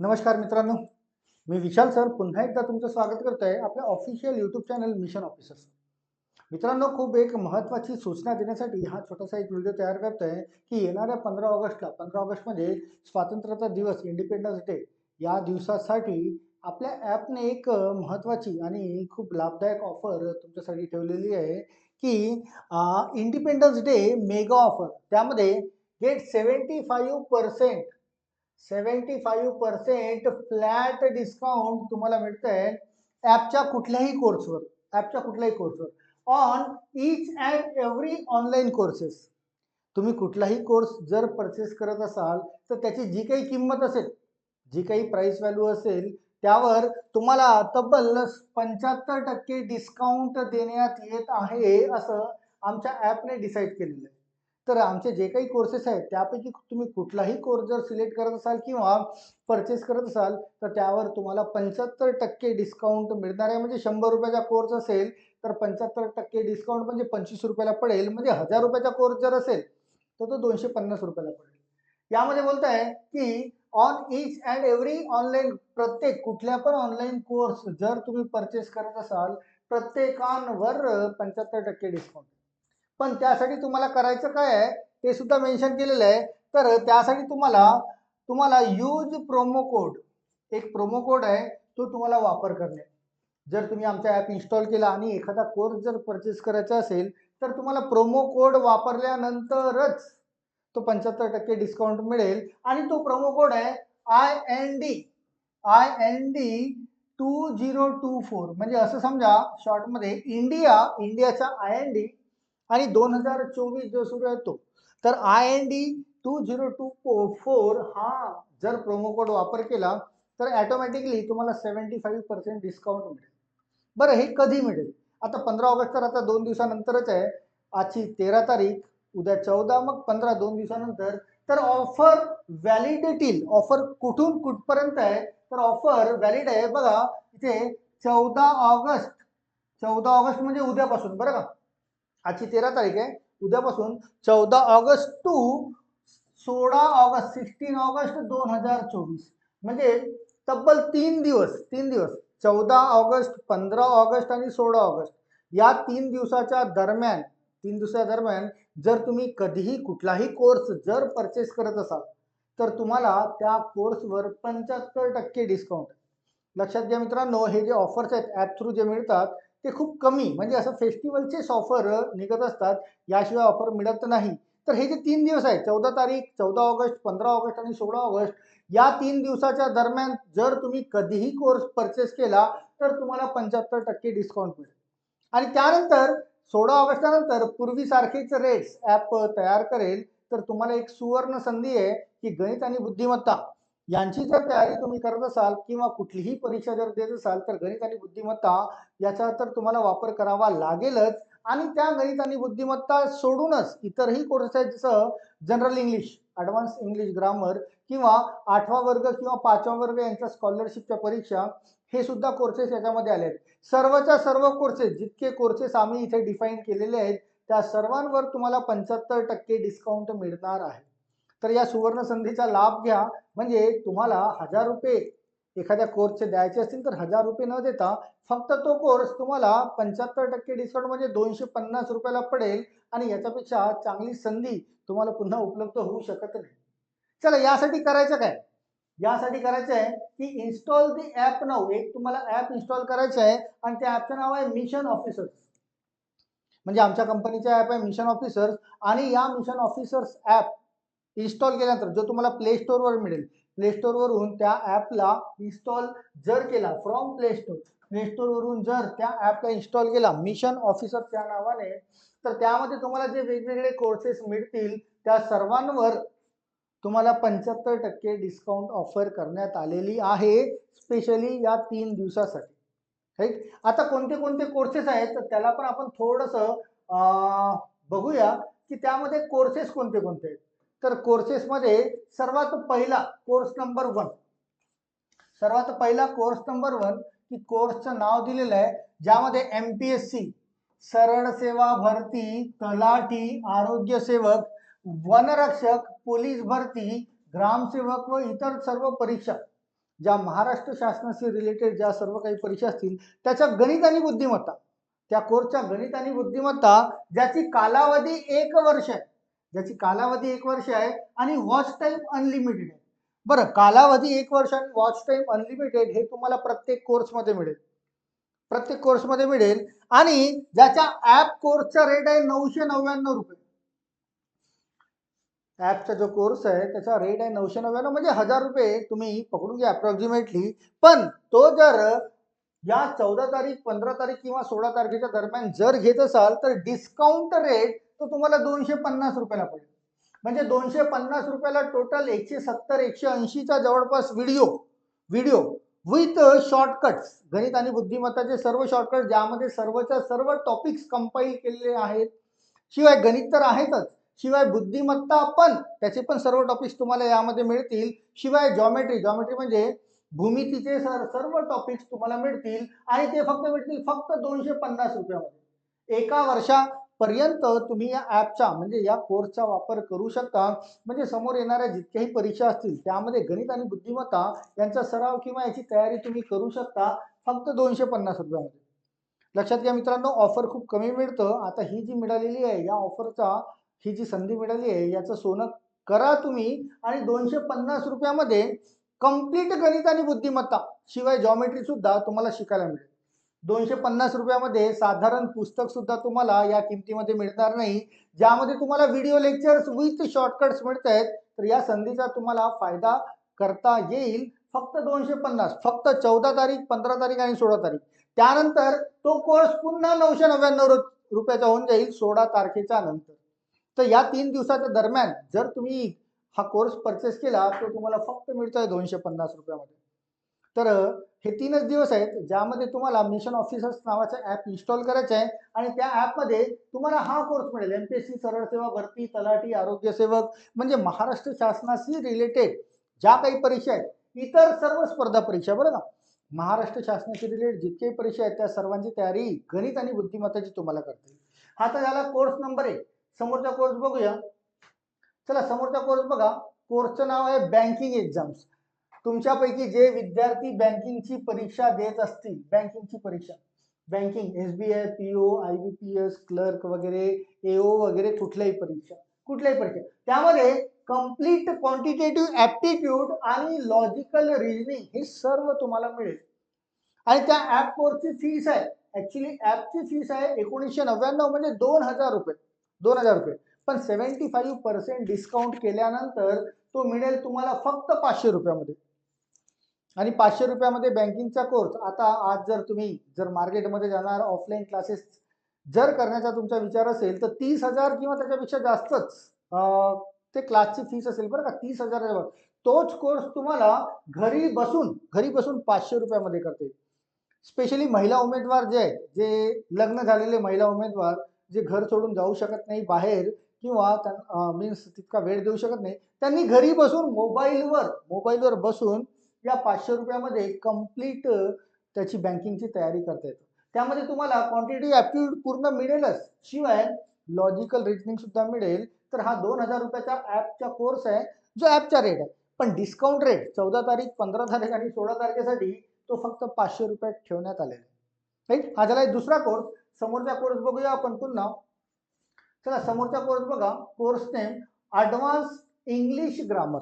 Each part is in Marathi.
नमस्कार मित्रांनो मी विशाल सर पुन्हा एकदा तुमचं स्वागत करतो आहे आपल्या official YouTube channel Mission Officers मित्रांनो खूप एक महत्त्वाची सूचना देण्यासाठी हा छोटासा एक व्हिडिओ तयार करतो आहे की येणाऱ्या पंधरा ऑगस्टला पंधरा ऑगस्टमध्ये स्वातंत्र्याचा दिवस इंडिपेंडन्स डे या दिवसासाठी आपल्या ॲपने एक महत्त्वाची आणि खूप लाभदायक ऑफर तुमच्यासाठी ठेवलेली आहे की इंडिपेंडन्स डे मेगा ऑफर त्यामध्ये get seventy five percent seventy five percent flat discount तुम्हाला मिळतंय ॲपच्या कुठल्याही कोर्सवर ॲपच्या कुठल्याही कोर्सवर. On each and every online courses तुम्ही कुठलाही कोर्स जर परचेस करत असाल तर त्याची जी काही किंमत असेल जी काही प्राईस व्हॅल्यू असेल त्यावर तुम्हाला तब्बल पंच्याहत्तर टक्के डिस्काउंट देण्यात येत आहे असं आमच्या ॲपने डिसाईड केलेलं आहे. तर आमचे जे काही कोर्सेस आहेत त्यापैकी तुम्ही कुठलाही कोर्स जर सिलेक्ट करत असाल किंवा परचेस करत असाल तर त्यावर तुम्हाला पंच्याहत्तर टक्के डिस्काउंट मिळणार आहे. म्हणजे शंभर रुपयाचा कोर्स असेल तर पंच्याहत्तर टक्के डिस्काउंट म्हणजे पंचवीस रुपयाला पडेल. म्हणजे हजार रुपयाचा कोर्स जर असेल तर तो दोनशे पन्नास रुपयाला पडेल. यामध्ये बोलत आहे की on each and every online प्रत्येक कुठल्या पण ऑनलाईन कोर्स जर तुम्ही परचेस करत असाल प्रत्येकांवर पंच्याहत्तर टक्के डिस्काउंट पण त्यासाठी तुम्हाला करायचं काय आहे ते सुद्धा मेन्शन केलेलं आहे. तर त्यासाठी तुम्हाला तुम्हाला यूज प्रोमो कोड एक प्रोमो कोड आहे तो तुम्हाला वापर करणे. जर तुम्ही आमचा ॲप इन्स्टॉल केला आणि एखादा कोर्स जर परचेस करायचा असेल तर तुम्हाला प्रोमो कोड वापरल्यानंतरच तो पंच्याहत्तर टक्के डिस्काउंट मिळेल. आणि तो प्रोमो कोड आहे I N D I N D two zero two four म्हणजे असं समजा शॉर्टमध्ये इंडिया इंडियाचा आय एन डी आणि दोन हजार चोवीस जो सुरू आहे तो. तर I N D two zero two four हा जर प्रोमो कोड वापर केला तर ॲटोमॅटिकली तुम्हाला सेवन्टी फाईव्ह पर्सेंट डिस्काउंट मिळेल. बरं हे कधी मिळेल? आता पंधरा ऑगस्ट तर आता दोन दिवसानंतरच आहे. आजची तेरा तारीख उद्या चौदा मग पंधरा दोन दिवसानंतर. तर ऑफर व्हॅलिड येतील ऑफर कुठून कुठपर्यंत आहे? तर ऑफर व्हॅलिड आहे बघा इथे चौदा ऑगस्ट. चौदा ऑगस्ट म्हणजे उद्यापासून बरं का? आजची तेरा तारीख आहे. उद्यापासून चौदा ऑगस्ट टू सोळा ऑगस्ट सिक्स्टीन ऑगस्ट दोन हजार चोवीस. म्हणजे तब्बल तीन दिवस तीन दिवस. चौदा ऑगस्ट पंधरा ऑगस्ट आणि सोळा ऑगस्ट. या तीन दिवसाच्या दरम्यान तीन दिवसाच्या दरम्यान जर तुम्ही कधीही कुठलाही कोर्स जर परचेस करत असाल तर तुम्हाला त्या कोर्सवर पंच्याहत्तर टक्के डिस्काउंट लक्षात घ्या मित्रांनो हे जे ऑफर्स आहेत ॲप थ्रू जे मिळतात ते खूप कमी म्हणजे असं फेस्टिवलचेच ऑफर निघत असतात. याशिवाय ऑफर मिळत नाही. तर हे जे तीन दिवस आहेत चौदा तारीख चौदा ऑगस्ट पंधरा ऑगस्ट आणि सोळा ऑगस्ट या तीन दिवसाच्या दरम्यान जर तुम्ही कधीही कोर्स परचेस केला तर तुम्हाला पंच्याहत्तर टक्के डिस्काउंट मिळेल. आणि त्यानंतर सोळा ऑगस्टानंतर पूर्वीसारखेच रेट्स ॲप तयार करेल तर तुम्हाला एक सुवर्ण संधी आहे की गणित आणि बुद्धिमत्ता. यांची जर तयारी तुम्ही करत असाल किंवा कुठलीही परीक्षा जर देत असाल तर गणित आणि बुद्धिमत्ता याचा तर तुम्हाला वापर करावा लागेलच. आणि त्या गणित आणि बुद्धिमत्ता सोडूनच इतरही कोर्स आहेत जसं general English advance English grammar किंवा आठवा वर्ग किंवा पाचवा वर्ग यांच्या स्कॉलरशिपच्या परीक्षा हे सुद्धा कोर्सेस याच्यामध्ये आले आहेत सर्वच्या सर्व कोर्सेस जितके कोर्सेस आम्ही इथे डिफाईन केलेले आहेत त्या सर्वांवर तुम्हाला पंच्याहत्तर टक्के डिस्काउंट मिळणार आहे. तर या सुवर्ण संधीचा लाभ घ्या. म्हणजे तुम्हाला हजार रुपये एखाद्या कोर्सचे द्यायचे असतील तर हजार रुपये न देता फक्त तो कोर्स तुम्हाला पंच्याहत्तर टक्के डिस्काउंट म्हणजे दोनशे पन्नास रुपयाला पडेल आणि याच्यापेक्षा चांगली संधी तुम्हाला पुन्हा उपलब्ध होऊ शकत नाही. चला यासाठी करायचं काय? यासाठी करायचं आहे की इन्स्टॉल दी ॲप नाव एक तुम्हाला ॲप इन्स्टॉल करायचं आहे आणि त्या ॲपचं नाव आहे मिशन ऑफिसर्स म्हणजे आमच्या कंपनीचं ॲप आहे मिशन ऑफिसर्स आणि या मिशन ऑफिसर्स ॲप इन्स्टॉल केल्यानंतर जो तुम्हाला प्ले स्टोअरवर मिळेल प्ले स्टोअरवरून त्या ॲपला इन्स्टॉल जर केला फ्रॉम प्ले स्टोअर प्ले स्टोअरवरून जर त्या ॲपला इन्स्टॉल केला मिशन ऑफिसर त्या नावाने तर त्यामध्ये तुम्हाला जे वेगवेगळे कोर्सेस मिळतील त्या सर्वांवर तुम्हाला पंच्याहत्तर टक्के डिस्काउंट ऑफर करण्यात आलेली आहे स्पेशली या तीन दिवसासाठी. राईट आता कोणते कोणते कोर्सेस आहेत तर त्याला पण आपण थोडंसं बघूया की त्यामध्ये कोर्सेस कोणते कोणते आहेत. तर कोर्सेसमध्ये सर्वात पहिला कोर्स नंबर वन सर्वात पहिला कोर्स नंबर वन की कोर्सचं नाव दिलेलं आहे ज्यामध्ये एम पी एस सी सरळ सेवा भरती तलाठी आरोग्य सेवक वनरक्षक पोलीस भरती ग्रामसेवक व इतर सर्व परीक्षा. ज्या महाराष्ट्र शासनाशी रिलेटेड ज्या सर्व काही परीक्षा असतील त्याच्या गणित आणि बुद्धिमत्ता. त्या कोर्सच्या गणित आणि बुद्धिमत्ता ज्याची कालावधी एक वर्ष आहे. ज्याची कालावधी एक वर्ष आहे आणि वॉच टाईम अनलिमिटेड आहे. बरं कालावधी एक वर्ष आणि वॉच टाईम अनलिमिटेड हे तुम्हाला प्रत्येक कोर्समध्ये मिळेल. प्रत्येक कोर्समध्ये मिळेल आणि ज्याच्या ॲप कोर्सचा रेट आहे नऊशे नव्याण्णव रुपये. ॲपचा जो कोर्स आहे त्याचा रेट आहे नऊशे नव्याण्णव म्हणजे हजार रुपये तुम्ही पकडून घ्या अप्रॉक्सिमेटली पण तो जर या चौदा तारीख पंधरा तारीख किंवा सोळा तारखेच्या दरम्यान जर घेत असाल तर डिस्काउंट रेट तो तुम्हाला दोनशे पन्नास रुपयाला पडेल. म्हणजे दोनशे पन्नास रुपयाला टोटल एकशे सत्तर एकशे ऐंशीचा जवळपास व्हिडिओ व्हिडिओ विथ शॉर्टकट्स गणित आणि बुद्धिमत्ताचे सर्व शॉर्टकट ज्यामध्ये सर्वच्या सर्व टॉपिक्स कंपाईल केलेले आहेत. शिवाय गणित तर आहेतच. शिवाय बुद्धिमत्ता पण त्याचे पण सर्व टॉपिक्स तुम्हाला यामध्ये मिळतील. शिवाय जॉमेट्री जॉमेट्री म्हणजे भूमितीचे सर सर्व टॉपिक्स तुम्हाला मिळतील. आणि ते फक्त मिळतील फक्त दोनशे पन्नास रुपयामध्ये. एका वर्षा पर्यंत तुम्ही या ॲपचा म्हणजे या कोर्सचा वापर करू शकता. म्हणजे समोर येणाऱ्या जितक्याही परीक्षा असतील त्यामध्ये गणित आणि बुद्धिमत्ता यांचा सराव किंवा याची तयारी तुम्ही करू शकता. फक्त दोनशे पन्नास रुपयामध्ये. लक्षात घ्या मित्रांनो ऑफर खूप कमी मिळतं. आता ही जी मिळालेली आहे या ऑफरचा ही जी संधी मिळाली आहे याचं सोनं करा तुम्ही आणि दोनशे पन्नास रुपयामध्ये कंप्लीट गणित आणि बुद्धिमत्ता शिवाय जॉमेट्री सुद्धा तुम्हाला शिकायला मिळेल. दोनशे पन्नास रुपयामध्ये साधारण पुस्तक सुद्धा तुम्हाला या किमतीमध्ये मिळणार नाही. ज्यामध्ये तुम्हाला व्हिडिओ लेक्चर्स विथ शॉर्टकट्स मिळत आहेत तर या संधीचा तुम्हाला फायदा करता येईल. फक्त दोनशे पन्नास फक्त चौदा तारीख पंधरा तारीख आणि सोळा तारीख. त्यानंतर तो कोर्स पुन्हा नऊशे नव्याण्णव रुपयाचा होऊन जाईल सोळा तारखेच्या नंतर. तर या तीन दिवसाच्या दरम्यान जर तुम्ही हा कोर्स परचेस केला तो तुम्हाला फक्त मिळतोय दोनशे पन्नास रुपयामध्ये. तर हे तीनच दिवस आहेत ज्यामध्ये तुम्हाला मिशन ऑफिसर्स नावाचं ॲप इन्स्टॉल करायचं आहे आणि त्या ॲपमध्ये तुम्हाला हा कोर्स मिळेल. एम पी एस सी सरळ सेवा भरती तलाठी आरोग्यसेवक म्हणजे महाराष्ट्र शासनाशी रिलेटेड ज्या काही परीक्षा आहेत इतर सर्व स्पर्धा परीक्षा बरं का महाराष्ट्र शासनाशी रिलेटेड जितके परीक्षा आहेत त्या सर्वांची तयारी गणित आणि बुद्धिमत्ताची तुम्हाला करता येईल. हा तर झाला कोर्स नंबर एक. समोरचा कोर्स बघूया. चला समोरचा कोर्स बघा. कोर्सचं नाव आहे बँकिंग एक्झाम्स तुमच्यापैकी जे विद्यार्थी बँकिंगची परीक्षा देत असतील बँकिंगची परीक्षा banking S B I P O I B P S clerk वगैरे ए ओ वगैरे कुठल्याही परीक्षा कुठल्याही परीक्षा. त्यामध्ये कंप्लीट क्वांटिटेटिव्ह ॲप्टिट्यूड आणि लॉजिकल रिजनिंग हे सर्व तुम्हाला मिळेल. आणि त्या ॲप कोर्सची फीस आहे ॲक्च्युली ॲपची फीस आहे एकोणीसशे नव्याण्णव म्हणजे दोन हजार रुपये दोन हजार रुपये. पण सेवन्टी फाईव्ह पर्सेंट डिस्काउंट केल्यानंतर तो मिळेल तुम्हाला फक्त पाचशे रुपयामध्ये. आणि पाचशे रुपयामध्ये बँकिंगचा कोर्स आता आज जर तुम्ही जर मार्केटमध्ये जाणार ऑफलाईन क्लासेस जर करण्याचा तुमचा विचार असेल तर तीस हजार किंवा त्याच्यापेक्षा जास्तच ते क्लासची फीस असेल बरं का तीस हजार तोच कोर्स तुम्हाला घरी बसून घरी बसून पाचशे रुपयामध्ये करते स्पेशली महिला उमेदवार जे आहेत जे लग्न झालेले महिला उमेदवार जे घर सोडून जाऊ शकत नाही बाहेर किंवा मीन्स तितका वेळ देऊ शकत नाही त्यांनी घरी बसून मोबाईलवर मोबाईलवर बसून या पाचशे रुपयामध्ये कंप्लीट त्याची बँकिंगची तयारी करता येते. त्यामध्ये तुम्हाला क्वांटिटी ॲप्टिट्यूड पूर्ण मिळेलच. शिवाय लॉजिकल रिजनिंग सुद्धा मिळेल. तर हा दोन हजार रुपयाचा ॲपचा कोर्स आहे जो ॲपचा रेट आहे. पण डिस्काउंट रेट चौदा तारीख पंधरा तारीख आणि सोळा तारखेसाठी तो फक्त पाचशे रुपयात ठेवण्यात आलेला आहे. राईट हा झाला एक दुसरा कोर्स समोरचा कोर्स बघूया आपण पुन्हा. चला समोरचा कोर्स बघा. Course name advance English grammar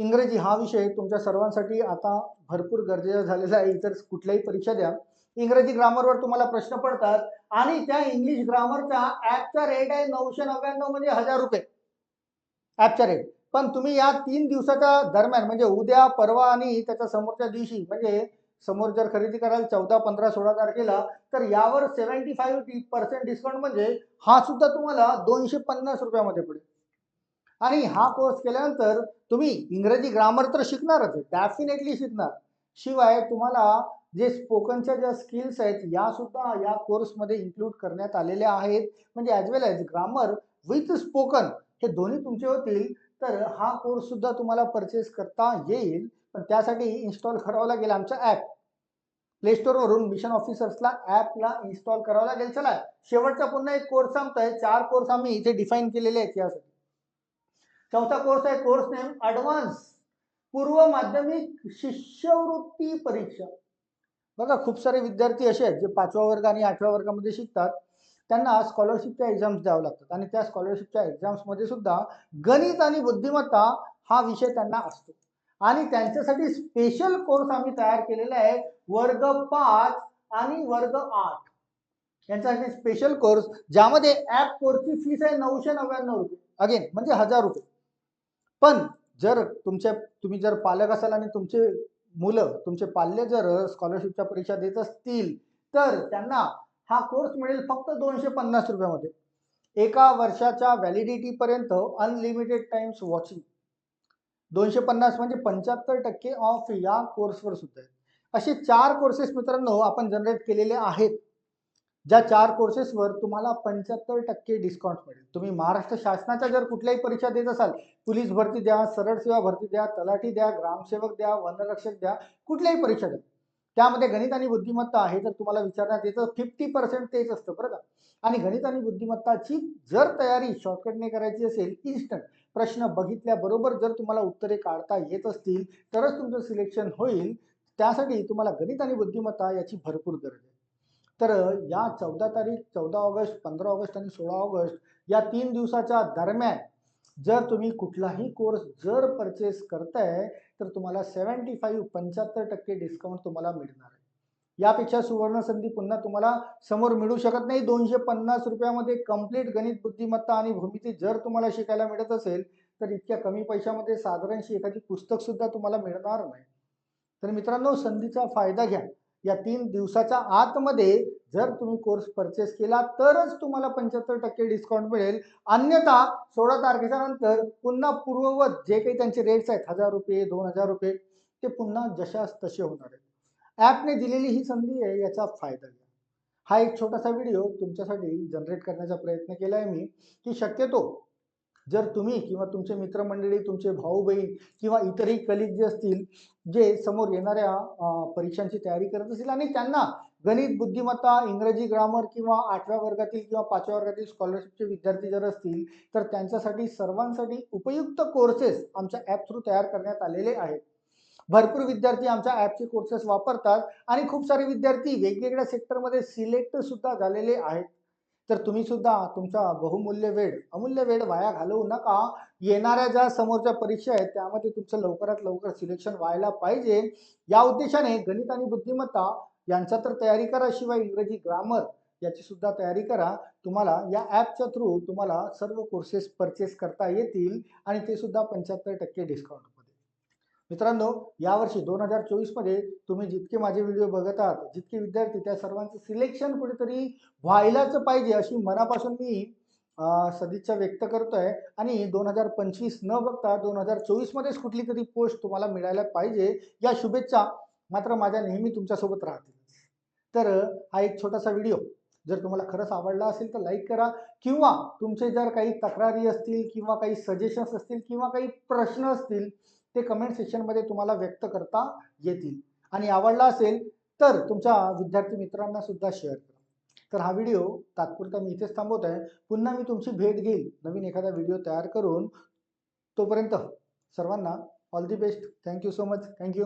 इंग्रजी हा विषय तुमच्या सर्वांसाठी आता भरपूर गरजेचा झालेला आहे. इतर कुठल्याही परीक्षा द्या. इंग्रजी ग्रामरवर तुम्हाला प्रश्न पडतात आणि त्या इंग्लिश ग्रामरचा ॲपचा रेट आहे नऊशे नव्याण्णव म्हणजे हजार रुपये. ॲपचा रेट पण तुम्ही या तीन दिवसाच्या दरम्यान म्हणजे उद्या परवा आणि त्याच्या समोरच्या दिवशी म्हणजे समोर जर खरेदी कराल चौदा पंधरा सोळा तारखेला तर यावर सेव्हन्टी फाईव्ह पर्सेंट डिस्काउंट म्हणजे हा सुद्धा तुम्हाला दोनशे पन्नास रुपयामध्ये पडेल. आणि हा कोर्स केल्यानंतर तुम्ही इंग्रजी ग्रामर तर शिकणारच डेफिनेटली शिकणार. शिवाय तुम्हाला जे स्पोकनच्या ज्या स्किल्स आहेत या सुद्धा या कोर्समध्ये इन्क्लूड करण्यात आलेल्या आहेत. म्हणजे as well as grammar with spoken हे दोन्ही तुमचे होतील. तर हा कोर्स सुद्धा तुम्हाला परचेस करता येईल. पण त्यासाठी इन्स्टॉल करावं लागेल आमचा ॲप प्ले स्टोरवरून मिशन ऑफिसर्सला ॲपला इन्स्टॉल करावं लागेल. चला शेवटचा पुन्हा एक कोर्स सांगतोय चार कोर्स आम्ही इथे डिफाईन केलेले आहेत यासाठी. चौथा कोर्स आहे कोर्स नेम ॲडव्हान्स पूर्व माध्यमिक शिष्यवृत्ती परीक्षा. बघा खूप सारे विद्यार्थी असे आहेत जे पाचव्या वर्ग आणि आठव्या वर्गामध्ये शिकतात. त्यांना स्कॉलरशिपच्या एक्झाम्स द्यावं लागतात. आणि त्या स्कॉलरशिपच्या एक्झाम्समध्ये सुद्धा गणित आणि बुद्धिमत्ता हा विषय त्यांना असतो. आणि त्यांच्यासाठी स्पेशल कोर्स आम्ही तयार केलेला आहे वर्ग पाच आणि वर्ग आठ. यांच्यासाठी स्पेशल कोर्स ज्यामध्ये ऍप कोर्सची फीस आहे नऊशे नव्याण्णव रुपये. अगेन म्हणजे हजार रुपये. पण जर तुमच्या तुम्ही जर पालक असाल आणि तुमचे मुलं तुमचे पाल्य जर स्कॉलरशिपच्या परीक्षा देत असतील तर त्यांना हा कोर्स मिळेल फक्त दोनशे पन्नास रुपयामध्ये. एका वर्षाच्या व्हॅलिडिटीपर्यंत अनलिमिटेड टाइम्स वॉचिंग दोनशे पन्नास म्हणजे पंच्याहत्तर टक्के ऑफ या कोर्सवर सुद्धा आहे असे चार कोर्सेस मित्रांनो आपण जनरेट केलेले आहेत. ज्या चार कोर्सेसवर तुम्हाला पंच्याहत्तर टक्के डिस्काउंट मिळेल. तुम्ही महाराष्ट्र शासनाच्या जर कुठल्याही परीक्षा देत असाल पोलीस भरती द्या सरळ सेवा भरती द्या तलाठी द्या ग्रामसेवक द्या वनरक्षक द्या कुठल्याही परीक्षा द्या. त्यामध्ये गणित आणि बुद्धिमत्ता आहे तर तुम्हाला विचारण्यात येतं फिफ्टी पर्सेंट तेच असतं बरं का. आणि गणित आणि बुद्धिमत्ताची जर तयारी शॉर्टकटने करायची असेल इन्स्टंट प्रश्न बघितल्याबरोबर जर तुम्हाला उत्तरे काढता येत असतील तरच तुमचं सिलेक्शन होईल. त्यासाठी तुम्हाला गणित आणि बुद्धिमत्ता याची भरपूर गरज आहे. तर या चौदा तारीख चौदा ऑगस्ट पंधरा ऑगस्ट आणि सोळा ऑगस्ट या तीन दिवसाच्या दरम्यान जर तुम्ही कुठलाही कोर्स जर परचेस करताय तर तुम्हाला सेवन्टी फाईव्ह पंच्याहत्तर टक्के डिस्काउंट तुम्हाला मिळणार आहे. यापेक्षा सुवर्ण संधी पुन्हा तुम्हाला समोर मिळू शकत नाही. दोनशे पन्नास रुपयामध्ये कंप्लीट गणित बुद्धिमत्ता आणि भूमिती जर तुम्हाला शिकायला मिळत असेल तर इतक्या कमी पैशामध्ये साधारणशी एखादी पुस्तकसुद्धा तुम्हाला मिळणार नाही. तर मित्रांनो संधीचा फायदा घ्या. या तीन दिवसाच्या आतमध्ये जर तुम्ही कोर्स परचेस केला तरच तुम्हाला पंच्याहत्तर टक्के डिस्काउंट मिळेल. अन्यथा सोळा तारखेच्या नंतर पुन्हा पूर्ववत जे काही त्यांचे रेट्स आहेत हजार रुपये दोन हजार रुपये ते पुन्हा जशास तसे होणार आहेत. ॲपने दिलेली ही संधी आहे याचा फायदा घ्या. हा एक छोटासा व्हिडिओ तुमच्यासाठी जनरेट करण्याचा प्रयत्न केला आहे मी की शक्यतो जर तुम्ही किंवा तुमचे मित्रमंडळी तुमचे भाऊ बहीण किंवा इतरही कलिग जे असतील जे समोर येणाऱ्या परीक्षांची तयारी करत असतील आणि त्यांना गणित बुद्धिमत्ता इंग्रजी ग्रामर किंवा आठव्या वर्गातील किंवा पाचव्या वर्गातील स्कॉलरशिपचे विद्यार्थी जर असतील तर त्यांच्यासाठी सर्वांसाठी उपयुक्त कोर्सेस आमच्या ॲप थ्रू तयार करण्यात आलेले आहेत. भरपूर विद्यार्थी आमच्या ॲपचे कोर्सेस वापरतात आणि खूप सारे विद्यार्थी वेगवेगळ्या सेक्टरमध्ये सिलेक्ट सुद्धा झालेले आहेत. तर तुम्ही सुद्धा तुमचा बहुमूल्य वेळ अमूल्य वेळ वाया घालवू नका. येणाऱ्या ज्या समोरच्या परीक्षा आहेत त्यामध्ये तुमचं लवकरात लवकर सिलेक्शन व्हायला पाहिजे. या उद्देशाने गणित आणि बुद्धिमत्ता यांचा तर तयारी करा शिवाय इंग्रजी ग्रामर याची सुद्धा तयारी करा. तुम्हाला या ॲपच्या थ्रू तुम्हाला सर्व कोर्सेस परचेस करता येतील आणि ते सुद्धा पंच्याहत्तर टक्के डिस्काउंट मित्रांनो यावर्षी दोन हजार चोवीसमध्ये तुम्ही जितके माझे व्हिडिओ बघत आहात जितके विद्यार्थी त्या सर्वांचं सिलेक्शन कुठेतरी व्हायलाच पाहिजे अशी मनापासून मी सदिच्छा व्यक्त करतो आहे आणि दोन हजार पंचवीस न बघता दोन हजार चोवीसमध्येच कुठली तरी पोस्ट तुम्हाला मिळायला पाहिजे या शुभेच्छा मात्र माझ्या नेहमी तुमच्यासोबत राहतील. तर हा एक छोटासा व्हिडिओ. जर तुम्हाला खरंच आवडला असेल तर लाईक करा. किंवा तुमचे जर काही तक्रारी असतील किंवा काही सजेशन्स असतील किंवा काही प्रश्न असतील ते कमेंट सेक्शनमध्ये तुम्हाला व्यक्त करता येतील. आणि आवडला असेल तर तुमच्या विद्यार्थी मित्रांना सुद्धा शेअर करा. तर हा व्हिडिओ तात्पुरता मी इथेच थांबवत आहे. पुन्हा मी तुमची भेट घेईल. नवीन एखादा व्हिडिओ तयार करून तोपर्यंत सर्वांना all the best thank you so much thank you